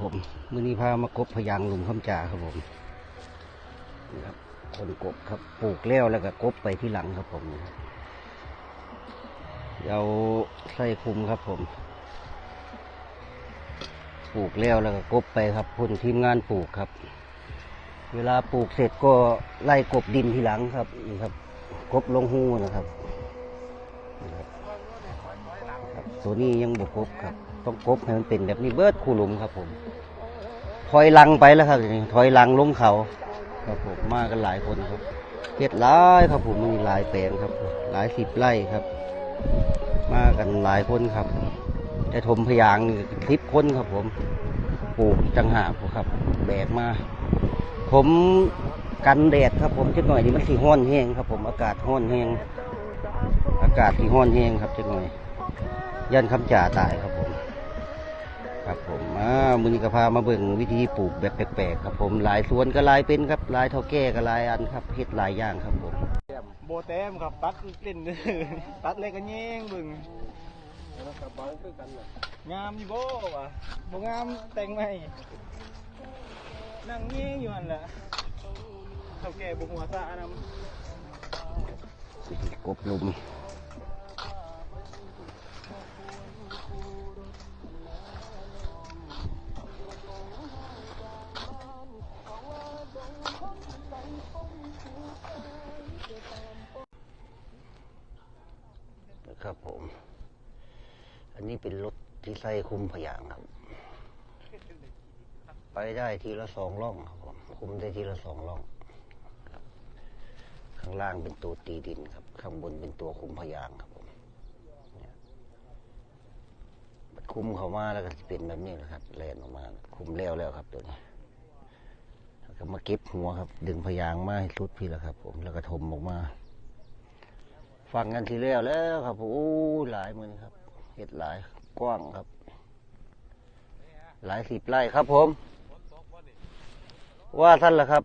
ผมมื้อนี้พามากบพยางหลุมคำจ่าครับผมนี่ครับคนกบครับปลูกแล้วแล้วก็กบไปที่หลังครับผมเอาใส่คุมครับผม ปลูกแล้วแล้วก็กบไปครับพุ่นทีมงานปลูกครับ เวลาปลูกเสร็จก็ไล่กบดินทีหลังครับนี่ครับกบลงหูนะครับนี่ครับครับตัวนี้ยังบกกบครับ ต้องกบให้มันเป็นแบบนี้เบิดคูหลุมครับ ผม ถอยลังไปแล้วครับถอยลังลงเขา ครับผมมากันหลายคนครับเฮ็ดหลายครับผมมีหลายแปลงครับ หลายสิบไร่ครับ มากันหลายคนครับแต่ทมพยางนี่สิบคนครับ ผมปลูกจังหาครับ แบกมา ผมกันแดดครับ ผมจักหน่อยนี่มันสีห้อนแห้งครับ ผมอากาศห้อนแห้งอากาศที่ห้อนแห้งครับจักหน่อย ยันคำจ่าตายครับ ครับผมอ่ามือนี้ก็พามาเบิ่งวิธีปลูกแบบแปลกๆครับผมหลายสวนก็หลายเป็นครับหลายเท่าแก่ก็หลายอันครับเฮ็ดหลายอย่างครับผมโบแต้มครับตัดเล่นตัดเลยก็แย่งเบึงงามอยู่โบ่วะบ่งามแต่งไหมนั่งแย่งอยู่นั่นแหละเท่าแก่บุหัวซานำกบลุม ครับผม อันนี้เป็นรถที่ใส่คุมพยางครับ ไปได้ทีละสองล่องครับผมคุมได้ทีละสองล่อง ข้างล่างเป็นตัวตีดินครับ ข้างบนเป็นตัวคุมพยางครับผมมันคุมเขามาแล้วก็จะเป็นแบบนี้นะครับแลนออกมา คุมแล้วแล้วครับตัวนี้แล้วก็มาเก็บหัวครับ ดึงพยางมาให้สุดพี่แล้วครับ ผมแล้วก็ทมออกมา ฟังกันทีแล้วแล้วครับผมโอ้หลายมือครับเห็ดหลายกว้างครับ หลายสิบไร่ครับผม ว่าท่านล่ะครับ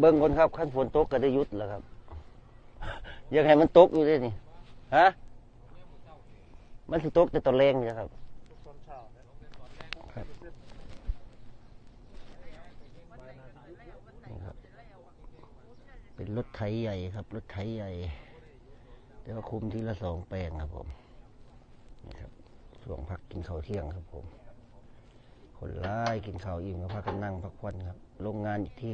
เบิ้งคนครับขั้นฝนตกก็ได้ยุดแล้วครับ ยังให้มันตกอยู่ด้วยนี่ฮะมันสิตกแต่ตอนแรงนี่ครับครับนี่ครับ เป็นรถไถใหญ่ครับ รถไถใหญ่เดี๋ยวคุมทีละสองแปลงครับผมนี่ครับช่วงพักกินข้าวเที่ยงครับผมคนร้ายกินข้าวอิ่มก็พากันนั่งพักผ่อนครับ โรงงานอีกที่